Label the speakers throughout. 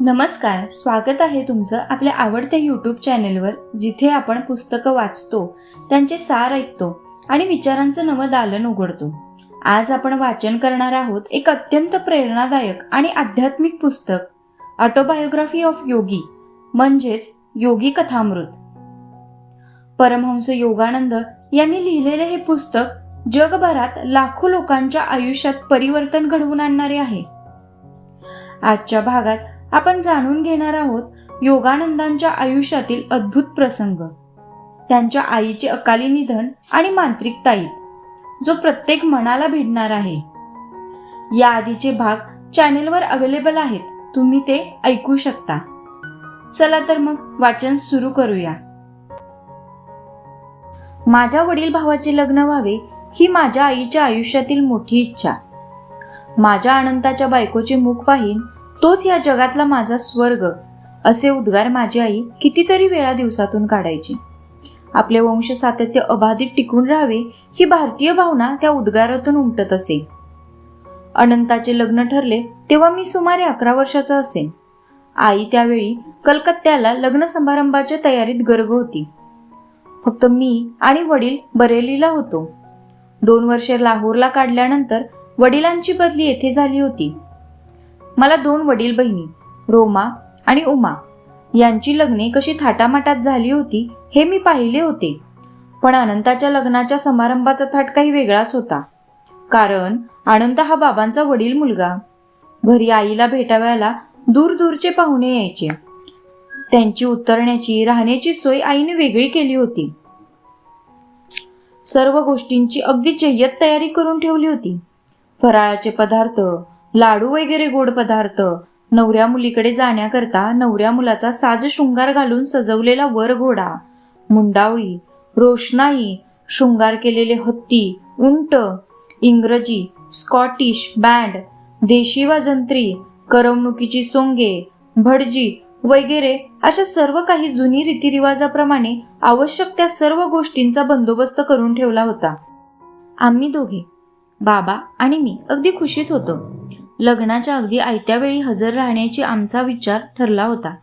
Speaker 1: नमस्कार स्वागत आहे तुमचं आपल्या आवडत्या यूट्यूब चॅनेलवर जिथे आपण पुस्तकं वाचतो त्यांचे सार ऐकतो आणि विचारांचं नवं दालन उघडतो. आज आपण वाचन करणार आहोत एक अत्यंत प्रेरणादायक आणि आध्यात्मिक पुस्तक ऑटोबायोग्राफी ऑफ योगी म्हणजेच योगी कथामृत. परमहंस योगानंद यांनी लिहिलेले हे पुस्तक जगभरात लाखो लोकांच्या आयुष्यात परिवर्तन घडवून आणणारे आहे. आजच्या भागात आपण जाणून घेणार आहोत योगानंदांच्या आयुष्यातील अद्भुत प्रसंग. त्यांच्या आईचे अकाली निधन आणि मांत्रिक ताईत जो प्रत्येक मनाला भिडणार आहे. या आधीचे भाग चॅनेलवर अवेलेबल आहेत तुम्ही ते ऐकू शकता. चला तर मग वाचन सुरू करूया. माझ्या वडील भावाचे लग्न व्हावे ही माझ्या आईच्या आयुष्यातील मोठी इच्छा. माझ्या अनंताच्या बायकोचे मुख पाहीन तोच या जगातला माझा स्वर्ग असे उद्गार माझी आई कितीतरी वेळा दिवसातून काढायची. आपले वंश सातत्य अबाधित टिकून राहावे ही भारतीय भावना त्या उद्गारातून उमटत असे. अनंताचे लग्न ठरले तेव्हा मी सुमारे अकरा वर्षाचा असेन. आई त्यावेळी कलकत्त्याला लग्न समारंभाच्या तयारीत गर्ग होती. फक्त मी आणि वडील बरेलीला होतो. दोन वर्षे लाहोरला काढल्यानंतर वडिलांची बदली येथे झाली होती. मला दोन वडील बहिणी रोमा आणि उमा. यांची लग्ने कशी थाटामाटात झाली होती हे मी पाहिले होते. पण अनंताच्या लग्नाच्या समारंभाचा थाट काही वेगळाच होता. कारण अनंत हा बाबांचा वडील मुलगा. घरी आईला भेटाव्याला दूर दूरचे पाहुणे यायचे. त्यांची उतरण्याची राहण्याची सोय आईने वेगळी केली होती. सर्व गोष्टींची अगदी जय्यत तयारी करून ठेवली होती. फराळाचे पदार्थ लाडू वगैरे गोड पदार्थ. नवऱ्या मुलीकडे जाण्याकरता नवऱ्या मुलाचा साज शृंगार घालून सजवलेला वर घोडा. मुंडावळी रोषणाई शृंगार केलेले हत्ती उंट इंग्रजी स्कॉटिश बँड देशी वाजंत्री करमणुकीची सोंगे भटजी वगैरे अशा सर्व काही जुनी रीतिरिवाजाप्रमाणे आवश्यक त्या सर्व गोष्टींचा बंदोबस्त करून ठेवला होता. आम्ही दोघे बाबा आणि मी अगदी खुशीत होतो. लग्नाच्या अगदी आयत्या वेळी हजर राहण्याची आमचा विचार ठरला होता.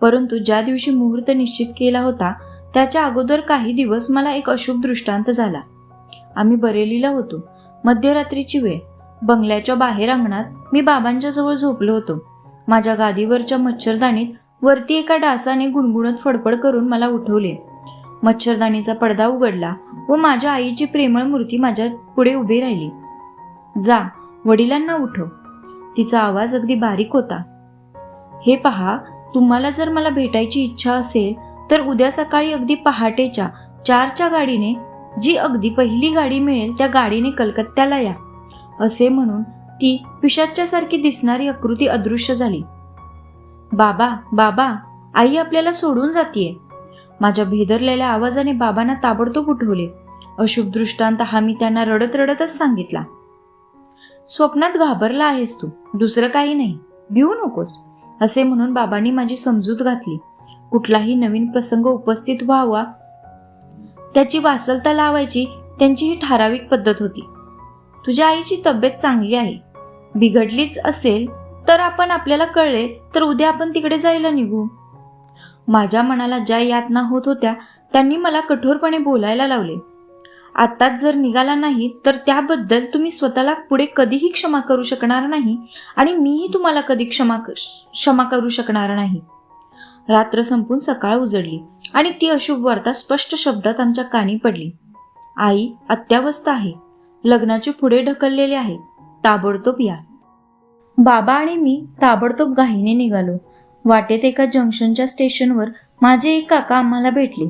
Speaker 1: परंतु ज्या दिवशी मुहूर्त निश्चित केला होता त्याच्या अगोदर काही दिवस मला एक अशुभ दृष्टांत झाला. आम्ही बरेलीला होतो. मध्यरात्रीची वेळ. बंगल्याच्या बाहेर अंगणात मी बाबांच्या जवळ झोपलो होतो. माझ्या गादीवरच्या मच्छरदाणीत वरती एका डासाने गुणगुणत फडफड करून मला उठवले. मच्छरदाणीचा पडदा उघडला व माझ्या आईची प्रेमळ मूर्ती माझ्या पुढे उभी राहिली. जा वडिलांना उठव. तिचा आवाज अगदी बारीक होता. हे पहा तुम्हाला जर मला भेटायची इच्छा असेल तर उद्या सकाळी अगदी पहाटेच्या चारच्या गाडीने जी अगदी पहिली गाडी मिळेल त्या गाडीने कलकत्त्याला या. असे म्हणून ती पिशाच्यासारखी दिसणारी आकृती अदृश्य झाली. बाबा बाबा आई आपल्याला सोडून जातीये. माझ्या भेदरलेल्या आवाजाने बाबांना ताबडतोब उठवले. अशुभ दृष्टांत हा मी त्यांना रडत रडतच सांगितला. स्वप्नात घाबरला आहेस तू. दुसरं काही नाही. भिवू नकोस. असे म्हणून बाबांनी माझी समजूत घातली. कुठलाही नवीन प्रसंग उपस्थित व्हावा. त्याची वासलता लावायची त्यांची ही ठराविक पद्धत होती. तुझ्या आईची तब्येत चांगली आहे. बिघडलीच असेल तर आपण आपल्याला कळले तर उद्या आपण तिकडे जायला निघू. माझ्या मनाला ज्या यातना होत होत्या त्यांनी मला कठोरपणे बोलायला लावले. आत्ताच जर निघाला नाही तर त्याबद्दल तुम्ही स्वतःला पुढे कधीही क्षमा करू शकणार नाही आणि मीही तुम्हाला कधी क्षमा क्षमा करू शकणार नाही. रात्र संपून सकाळ उजडली आणि ती अशुभ वार्ता स्पष्ट शब्दात आमच्या कानी पडली. आई अत्यावस्थ आहे. लग्नाचे पुढे ढकललेले आहे. ताबडतोब या. बाबा आणि मी ताबडतोब घाईने निघालो. वाटेत एका जंक्शनच्या स्टेशनवर माझे एक काका आम्हाला भेटले.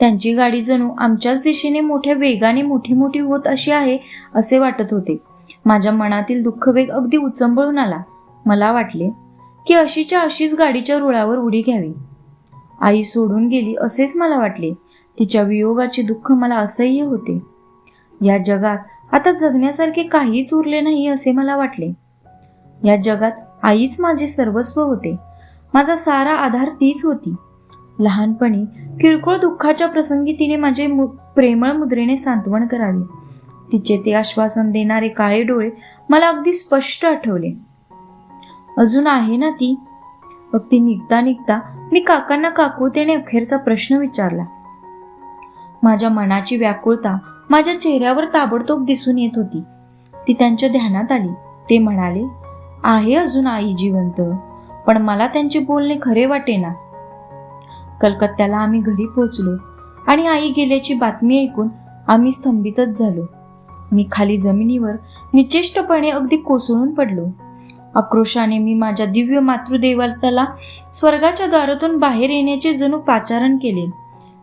Speaker 1: त्यांची गाडी जणू आमच्याच दिशेने मोठ्या वेगाने मोठी मोठी होत अशी आहे असे वाटत होते. माझ्या मनातील दुःखवेग अगदी उचंबळून आला. मला वाटले की अशीच्या अशीच गाडीच्या रुळावर उडी घ्यावी. आई सोडून गेली असेच मला वाटले. तिच्या वियोगाचे दुःख मला असह्य होते. या जगात आता जगण्यासारखे काहीच उरले नाही असे मला वाटले. या जगात आईच माझे सर्वस्व होते. माझा सारा आधार तीच होती. लहानपणी किरकोळ दुःखाच्या प्रसंगी तिने माझे मु प्रेमळ मुद्रेने सांत्वन करावे. तिचे ते आश्वासन देणारे काळे डोळे मला अगदी स्पष्ट आठवले. अजून आहे ना ती? अगदी निघता निघता मी काकांना काकुळतेने अखेरचा प्रश्न विचारला. माझ्या मनाची व्याकुळता माझ्या चेहऱ्यावर ताबडतोब दिसून येत होती. ती त्यांच्या ध्यानात आली. ते म्हणाले आहे अजून आई जिवंत पण मला त्यांचे बोलणे खरे वाटेना. कलकत्त्याला आम्ही घरी पोचलो आणि आई गेल्याची बातमी ऐकून आम्ही स्तंभितच झालो. मी खाली जमिनीवर निचेष्टपणे अगदी कोसळून पडलो. आक्रोशाने मी माझ्या दिव्य मातृदेवताला स्वर्गाच्या दारातून बाहेर येण्याचे जणू पाचारण केले.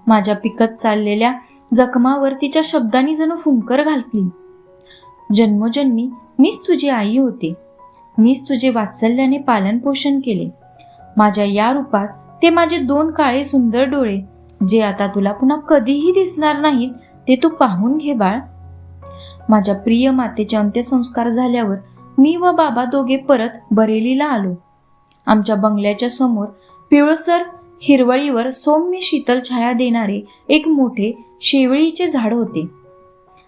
Speaker 1: माझ्या पिकत चाललेल्या जखमावर तिच्या शब्दांनी जणू फुंकर घातली. जन्मोजन्मी मीच तुझी आई होते. मीच तुझे वात्सल्याने पालन पोषण केले. माझ्या या रूपात ते माझे दोन काळे सुंदर डोळे. जे आता तुला पुन्हा कधीही दिसणार नाहीत ते तू पाहून घे बाळ. माझ्या प्रिय मातेचे अंत्यसंस्कार झाल्यावर मी व बाबा दोघे परत बरेलीला आलो. आमच्या बंगल्याच्या समोर पिवळसर हिरवळीवर सौम्य शीतल छाया देणारे एक मोठे शेवळीचे झाड होते.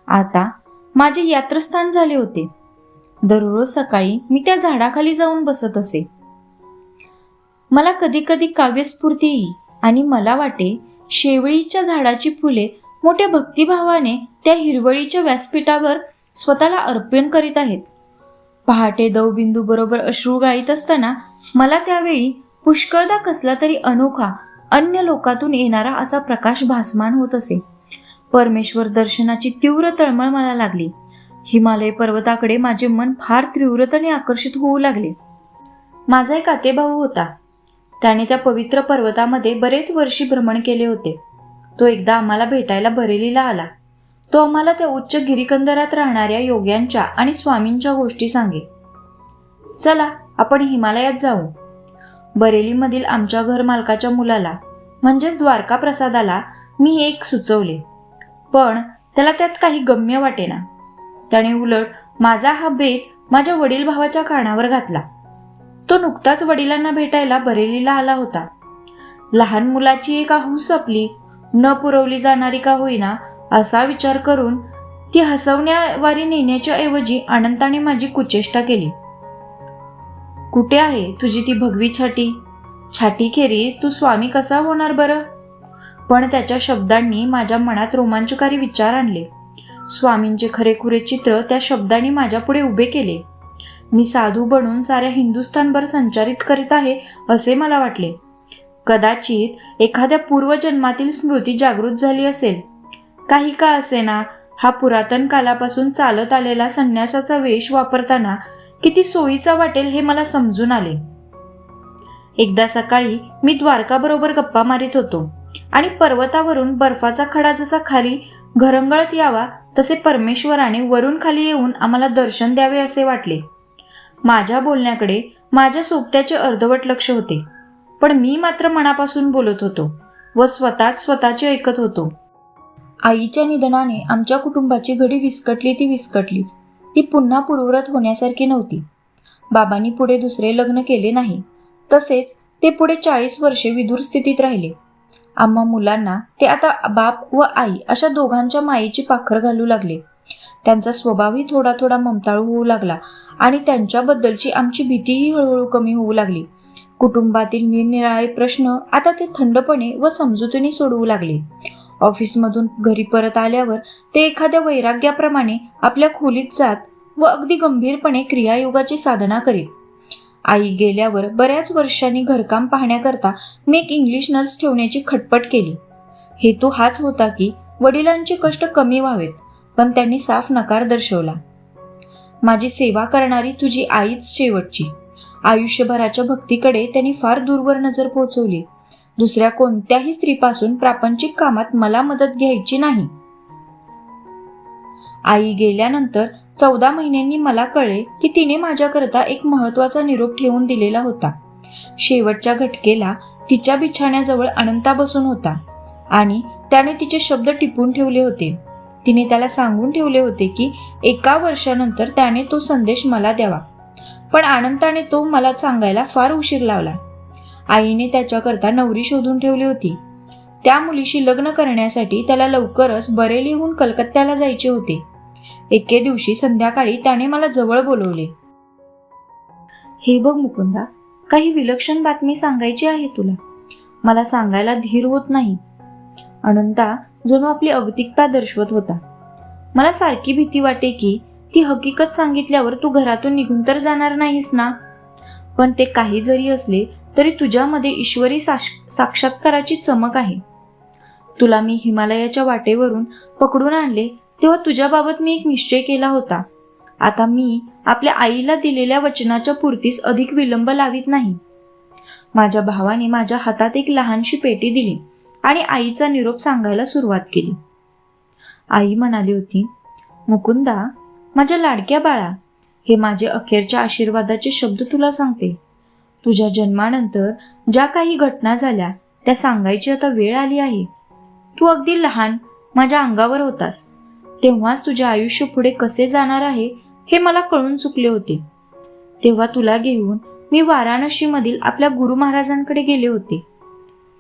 Speaker 1: आता माझे यात्रस्थान झाले होते. दररोज सकाळी मी त्या झाडाखाली जाऊन बसत असे. मला कधी कधी काव्यस्फूर्ती येई आणि मला वाटे शेवळीच्या झाडाची फुले मोठ्या भक्तिभावाने त्या हिरवळीच्या व्यासपीठावर स्वतःला अर्पण करीत आहेत. पहाटे दवबिंदू बरोबर अश्रू गाळीत असताना मला त्यावेळी पुष्कळदा कसला तरी अनोखा अन्य लोकातून येणारा असा प्रकाश भासमान होत असे. परमेश्वर दर्शनाची तीव्र तळमळ मला लागली. हिमालय पर्वताकडे माझे मन फार तीव्रतेने आकर्षित होऊ लागले. माझा एक आतेभाऊ होता. त्याने त्या पवित्र पर्वतामध्ये बरेच वर्षी भ्रमण केले होते. तो एकदा आम्हाला भेटायला बरेलीला आला. तो आम्हाला त्या उच्च गिरिकंदरात राहणाऱ्या योग्यांच्या आणि स्वामींच्या गोष्टी सांगे. चला आपण हिमालयात जाऊ. बरेलीमधील आमच्या घर मालकाच्या मुलाला म्हणजेच द्वारका प्रसादाला मी एक सुचवले. पण त्याला त्यात काही गम्य वाटेना. त्याने उलट माझा हा बेत माझ्या वडील भावाच्या कानावर घातला. तो नुकताच वडिलांना भेटायला बरेलीला आला होता. लहान मुलाची एक आहूस सपली न पुरवली जाणारी का होईना असा विचार करून ती हसवण्यावारी नेण्याच्या ऐवजी अनंताने माझी कुचेष्टा केली. कुठे आहे तुझी ती भगवी छाटी? छाटी खेरीस तू स्वामी कसा होणार बरं? पण त्याच्या शब्दांनी माझ्या मनात रोमांचकारी विचार आणले. स्वामींचे खरेखुरे चित्र त्या शब्दांनी माझ्यापुढे उभे केले. मी साधू बनून साऱ्या हिंदुस्थानभर संचारित करीत आहे असे मला वाटले. कदाचित एखाद्या पूर्वजन्मातील स्मृती जागृत झाली असेल. काही का असेना हा पुरातन कालापासून चालत आलेला संन्यासाचा वेश वापरताना किती सोयीचा वाटेल हे मला समजून आले. एकदा सकाळी मी द्वारकाबरोबर गप्पा मारित होतो आणि पर्वतावरून बर्फाचा खडा जसा खाली घरंगळत यावा तसे परमेश्वराने वरून खाली येऊन आम्हाला दर्शन द्यावे असे वाटले. माझ्या बोलण्याकडे माझ्या सोबत्याचे अर्धवट लक्ष होते. पण मी मात्र मनापासून बोलत होतो व स्वतःच स्वतःचे ऐकत होतो. आईच्या निधनाने आमच्या कुटुंबाची घडी विस्कटली ती विस्कटलीच. ती पुन्हा पूर्वरत होण्यासारखी नव्हती. बाबांनी पुढे दुसरे लग्न केले नाही. तसेच ते पुढे चाळीस वर्षे विदूर स्थितीत राहिले. आम्हा मुलांना ते आता बाप व आई अशा दोघांच्या मायेची पाखर घालू लागले. त्यांचा स्वभावही थोडा थोडा ममताळू होऊ लागला आणि त्यांच्याबद्दलची आमची भीतीही हळूहळू कमी होऊ लागली. कुटुंबातील निरनिराळे प्रश्न आता ते थंडपणे व समजुतीने सोडवू लागले. ऑफिसमधून घरी परत आल्यावर ते एखाद्या वैराग्याप्रमाणे आपल्या खोलीत जात व अगदी गंभीरपणे क्रियायोगाची साधना करीत. आई गेल्यावर बऱ्याच वर्षांनी घरकाम पाहण्याकरता मी एक इंग्लिश नर्स ठेवण्याची खटपट केली. हेतू हाच होता की वडिलांचे कष्ट कमी व्हावेत. पण त्यांनी साफ नकार दर्शवला. माझी सेवा करणारी तुझी आईच शेवटची. आयुष्यभराच्या भक्तीकडे त्यांनी फार दूरवर नजर पोहोचवली. दुसऱ्या कोणत्याही स्त्रीपासून प्रापंचिक कामात मला मदत घ्यायची नाही. आई गेल्यानंतर चौदा महिन्यांनी मला कळले की तिने माझ्याकरता एक महत्त्वाचा निरोप ठेवून दिलेला होता. शेवटच्या घटकेला तिच्या बिछाण्याजवळ अनंता बसून होता आणि त्याने तिचे शब्द टिपून ठेवले होते. तिने त्याला सांगून ठेवले होते की एका वर्षानंतर त्याने तो संदेश मला द्यावा. पण आनंदाने तो मला सांगायला फार उशीर लावला. आईने त्याच्याकरता नवरी शोधून ठेवली होती. त्या मुलीशी लग्न करण्यासाठी त्याला लवकरच बरेलीहून कलकत्त्याला जायचे होते. एके दिवशी संध्याकाळी त्याने मला जवळ बोलवले. हे बघ मुकुंदा काही विलक्षण बातमी सांगायची आहे तुला. मला सांगायला धीर होत नाही. अनंता जणू आपली अवतिकता दर्शवत होता. मला सारखी भीती वाटे की ती हकीकत सांगितल्यावर तू घरातून निघून तर जाणार नाहीस ना? पण ते काही जरी असले तरी तुझ्यामध्ये ईश्वरी साक्ष- साक्षात्काराची चमक आहे. तुला मी हिमालयाच्या वाटेवरून पकडून आणले तेव्हा तुझ्याबाबत मी एक निश्चय केला होता. आता मी आपल्या आईला दिलेल्या वचनाच्या पूर्तीस अधिक विलंब लावित नाही. माझ्या भावाने माझ्या हातात एक लहानशी पेटी दिली. आणि आईचा निरोप सांगायला सुरुवात केली. आई म्हणाली होती मुकुंदा माझ्या लाडक्या बाळा हे माझे अखेरच्या आशीर्वादाचे शब्द तुला सांगते. तुझ्या जन्मानंतर ज्या काही घटना झाल्या त्या सांगायची आता वेळ आली आहे. तू अगदी लहान माझ्या अंगावर होतास. तेव्हाच तुझे आयुष्य पुढे कसे जाणार आहे हे मला कळून चुकले होते. तेव्हा तुला घेऊन मी वाराणसीमधील आपल्या गुरु महाराजांकडे गेले होते.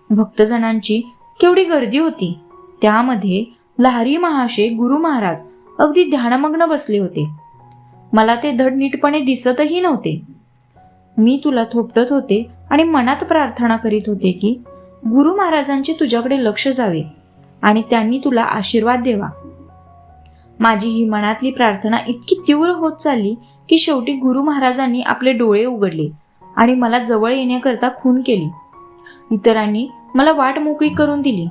Speaker 1: भक्तजनांची केवढी गर्दी होती. त्यामध्ये लहारी महाशय गुरु महाराज अगदी ध्यानमग्न बसले होते. मला ते धड नीटपणे दिसतही नव्हते. मी तुला थोपटत होते आणि मनात प्रार्थना करीत होते की गुरु महाराजांचे तुझ्याकडे लक्ष जावे आणि त्यांनी तुला आशीर्वाद देवा. माझी ही मनातली प्रार्थना इतकी तीव्र होत चालली की शेवटी गुरु महाराजांनी आपले डोळे उघडले आणि मला जवळ येण्याकरता खून केली. इतरांनी मला वाट मोकळी करून दिली.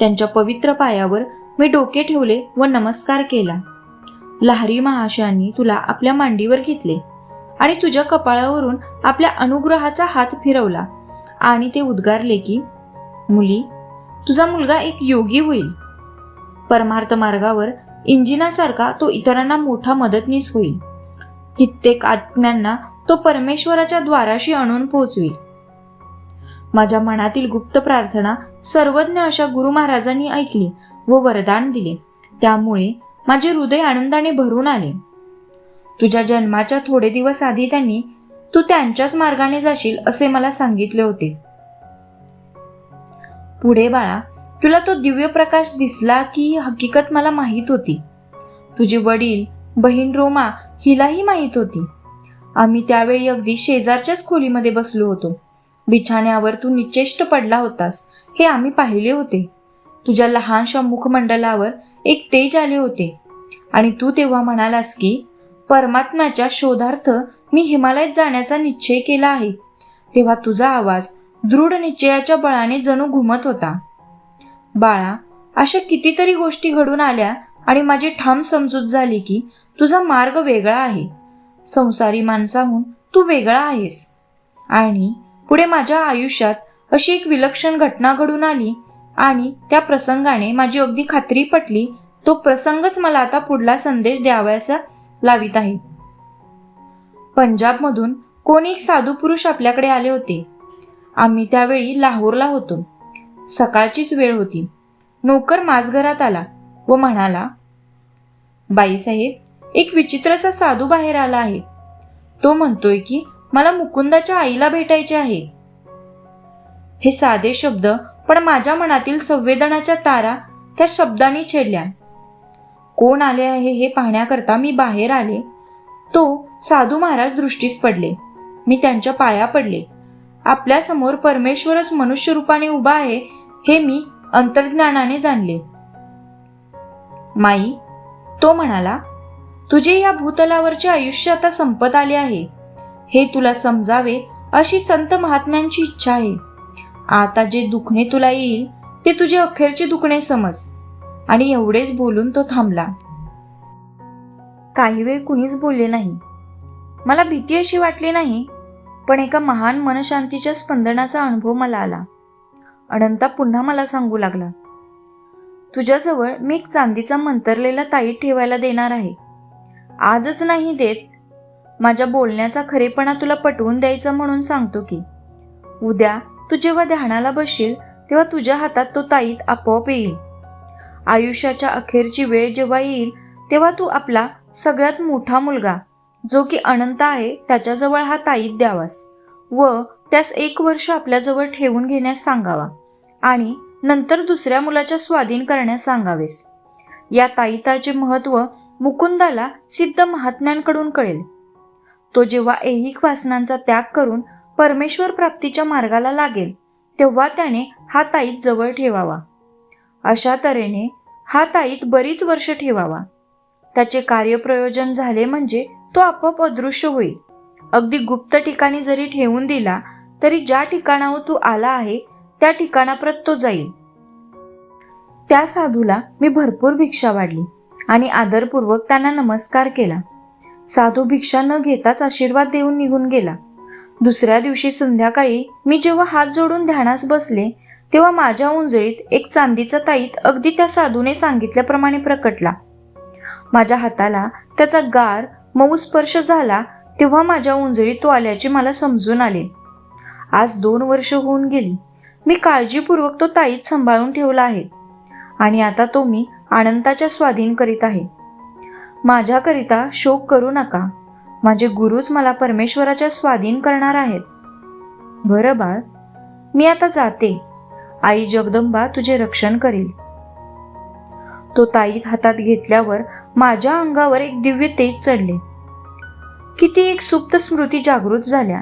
Speaker 1: त्यांच्या पवित्र पायावर मी डोके ठेवले व नमस्कार केला. लहरी महाशयांनी तुला आपल्या मांडीवर घेतले आणि तुझ्या कपाळावरून आपल्या अनुग्रहाचा हात फिरवला आणि ते उद्गारले की मुली तुझा मुलगा एक योगी होईल. परमार्थ मार्गावर इंजिनासारखा तो इतरांना मोठा मदतनीस होईल. कित्येक आत्म्यांना तो परमेश्वराच्या द्वाराशी आणून पोहोचविल. माझ्या मनातील गुप्त प्रार्थना सर्वज्ञ अशा गुरु महाराजांनी ऐकली व वरदान दिले. त्यामुळे माझे हृदय आनंदाने भरून आले. तुझ्या जन्माच्या थोडे दिवस आधी त्यांनी तू त्यांच्याच मार्गाने जाशील असे मला सांगितले होते. पुढे बाळा तुला तो दिव्य प्रकाश दिसला की ही हकीकत मला माहीत होती. तुझे वडील बहीण रोमा हिलाही माहीत होती. आम्ही त्यावेळी अगदी शेजारच्याच खोलीमध्ये बसलो होतो. बिछाण्यावर तू निचेष्ट पडला होतास हे आम्ही पाहिले होते. तुझ्या लहानशा मुखमंडलावर एक तेज आले होते. आणि तू तेव्हा म्हणालास की परमात्म्याच्या शोधार्थ मी हिमालयात जाण्याचा निश्चय केला आहे. तेव्हा तुझा आवाज दृढ निश्चयाच्या बळाने जणू घुमत होता. बाळा अशा कितीतरी गोष्टी घडून आल्या आणि माझी ठाम समजूत झाली की तुझा मार्ग वेगळा आहे. संसारी माणसाहून तू वेगळा आहेस. आणि पुढे माझ्या आयुष्यात अशी एक विलक्षण घटना घडून आली आणि त्या प्रसंगाने माझी अगदी खात्री पटली तो प्रसंगच मला आता पुढला संदेश द्यावयाचा लावित आहे. पंजाबमधून कोणी एक साधू पुरुष आपल्याकडे आले होते. आम्ही त्यावेळी लाहोरला होतो. सकाळचीच वेळ होती. नोकर माझघरात आला व म्हणाला बाईसाहेब एक विचित्रसा साधू बाहेर आला आहे. तो म्हणतोय की मला मुकुंदाच्या आईला भेटायचे आहे. हे साधे शब्द पण माझ्या मनातील संवेदनाच्या तारा त्या शब्दांनी छेडल्या. कोण आले आहे हे पाहण्याकरता मी बाहेर आले. तो साधू महाराज दृष्टीस पडले. मी त्यांच्या पाया पडले. आपल्यासमोर परमेश्वरच मनुष्य रूपाने उभा आहे हे मी अंतर्ज्ञानाने जाणले. माई तो म्हणाला तुझे या भूतलावरचे आयुष्य आता संपत आले आहे. हे तुला समजावे अशी संत महात्म्यांची इच्छा आहे. आता जे दुखणे तुला येईल ते तुझे अखेरचे दुखणे समज. आणि एवढेच बोलून तो थांबला. काही वेळ कुणीच बोलले नाही. मला भीती अशी वाटली नाही पण एका महान मनशांतीच्या स्पंदनाचा अनुभव मला आला. अनंता पुन्हा मला सांगू लागला. तुझ्याजवळ मी एक चांदीचा मंतरलेला ताई ठेवायला देणार आहे. आजच नाही देत माझ्या बोलण्याचा खरेपणा तुला पटवून द्यायचा म्हणून सांगतो की. उद्या तू जेव्हा ध्यानाला बसशील तेव्हा तुझ्या हातात तो ताईत आपोआप येईल. आयुष्याच्या अखेरची वेळ जेव्हा येईल तेव्हा तू आपला सगळ्यात मोठा मुलगा जो की अनंत आहे त्याच्याजवळ हा ताईत द्यावास व त्यास एक वर्ष आपल्याजवळ ठेवून घेण्यास सांगावा आणि नंतर दुसऱ्या मुलाच्या स्वाधीन करण्यास सांगावेस. या ताईताचे महत्त्व मुकुंदाला सिद्ध महात्म्यांकडून कळेल. तो जेव्हा ऐहिक वासनांचा त्याग करून परमेश्वर प्राप्तीच्या मार्गाला लागेल तेव्हा त्याने हा ताईत जवळ ठेवावा. अशा तऱ्हेने हा ताईत बरीच वर्ष ठेवावा. त्याचे कार्यप्रयोजन झाले म्हणजे तो आपोआप अदृश्य होईल. अगदी गुप्त ठिकाणी जरी ठेवून दिला तरी ज्या ठिकाणावर तू आला आहे त्या ठिकाणाप्रत तो जाईल. त्या साधूला मी भरपूर भिक्षा वाढली आणि आदरपूर्वक त्यांना नमस्कार केला. साधू भिक्षा न घेताच आशीर्वाद देऊन निघून गेला. दुसऱ्या दिवशी संध्याकाळी मी जेव्हा हात जोडून ध्यानास बसले तेव्हा माझ्या उंजळीत एक चांदीचा ताईत अगदी त्या साधूने सांगितल्याप्रमाणे प्रकटला. माझ्या हाताला त्याचा गार मऊ स्पर्श झाला तेव्हा माझ्या उंजळीत तो आल्याचे मला समजून आले. आज दोन वर्ष होऊन गेली. मी काळजीपूर्वक तो ताईत सांभाळून ठेवला आहे. आणि आता तो मी आनंदाच्या स्वाधीन करीत आहे. माझ्याकरिता शोक करू नका. माझे गुरुच मला परमेश्वराच्या स्वाधीन करणार आहेत. बरं बाळ मी आता जाते. आई जगदंबा तुझे रक्षण करेल. तो ताईत हातात घेतल्यावर माझ्या अंगावर एक दिव्य तेज चढले. किती एक सुप्त स्मृती जागृत झाल्या.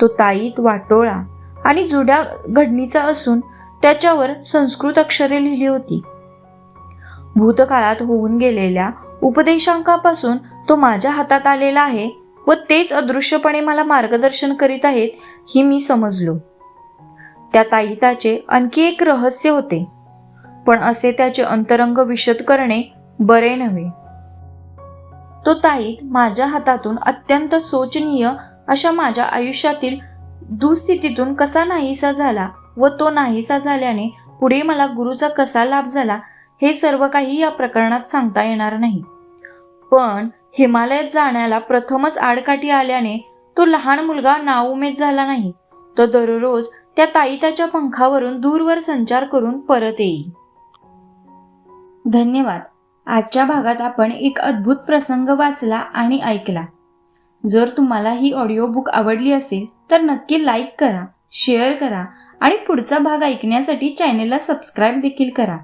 Speaker 1: तो ताईत वाटोळा आणि जुड्या घडणीचा असून त्याच्यावर संस्कृत अक्षरे लिहिली होती. भूतकाळात होऊन गेलेल्या उपदेशांकापासून तो माझ्या हातात आलेला आहे व तेच अदृश्यपणे मला मार्गदर्शन करीत आहेत ही मी समजलो. त्या ताईताचे आणखी एक रहस्य होते. पण असे त्याचे अंतरंग विशद करणे बरे नव्हे. तो ताईत माझ्या हातातून अत्यंत शोचनीय अशा माझ्या आयुष्यातील दुस्थितीतून कसा नाहीसा झाला व तो नाहीसा झाल्याने पुढे मला गुरुचा कसा लाभ झाला हे सर्व काही या प्रकरणात सांगता येणार नाही. पण हिमालयात जाण्याला प्रथमच आडकाठी आल्याने तो लहान मुलगा नाउमेद झाला नाही. तो दररोज त्या ताईताच्या पंखावरून दूरवर संचार करून परत येईल. धन्यवाद. आजच्या भागात आपण एक अद्भुत प्रसंग वाचला आणि ऐकला. जर तुम्हाला ही ऑडिओ बुक आवडली असेल तर नक्की लाईक करा शेअर करा आणि पुढचा भाग ऐकण्यासाठी चॅनेलला सबस्क्राईब देखील करा.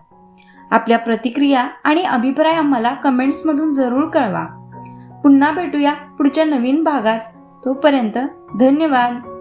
Speaker 1: आपल्या प्रतिक्रिया आणि अभिप्राय आम्हाला कमेंट्समधून जरूर कळवा. पुन्हा भेटूया पुढच्या नवीन भागात. तोपर्यंत धन्यवाद.